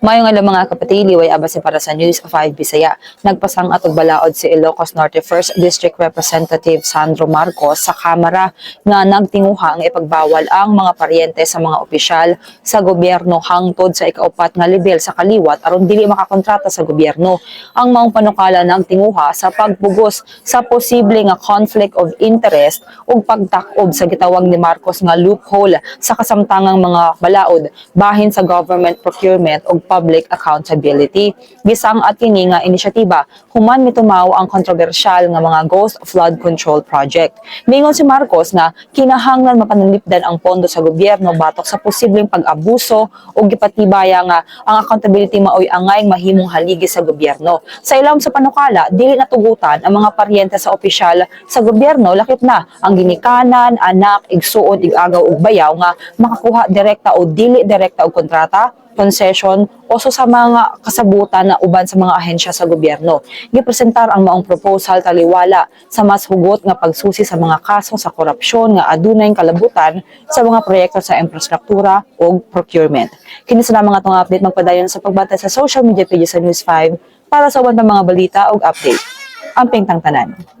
Mayong alam mga kapatid, liway abase para sa News 5 Bisaya. Nagpasang at balaod si Ilocos Norte 1st District Representative Sandro Marcos sa Kamara nga nagtinguha ang ipagbawal ang mga paryente sa mga opisyal sa gobyerno hangtod sa ikaupat nga level sa kaliwat aron dili makakontrata sa gobyerno. Ang maong panukala nagtinguha sa pagpugos sa posible nga conflict of interest ug pagtakob sa gitawag ni Marcos nga loophole sa kasamtangang mga balaod bahin sa government procurement ug public accountability. Bisang at kini nga inisyatiba human mitumaw ang kontrobersyal nga mga ghost flood control project. Mingon si Marcos nga kinahanglan mapanulipdan ang pondo sa gobyerno batok sa posibleng pag-abuso o gipatibaya nga ang accountability maoy angay mahimong haligi sa gobyerno. Sa ilawom sa panukala, dili natugutan ang mga paryente sa opisyal sa gobyerno lakip na ang ginikanan, anak, igsuon, igagaw ug bayaw nga makakuha direkta o dili direkta og kontrata concession o so sa mga kasabutan na uban sa mga ahensya sa gobyerno. Gipresentar ang maong proposal taliwala sa mas hugot nga pagsusi sa mga kaso sa korupsyon nga adunay kalabutan sa mga proyekto sa infrastruktura o procurement. Kini sa mga itong update magpadayon sa pagbata sa social media pages sa News 5 para sa uban mga balita o update. Ang pingtang tanan.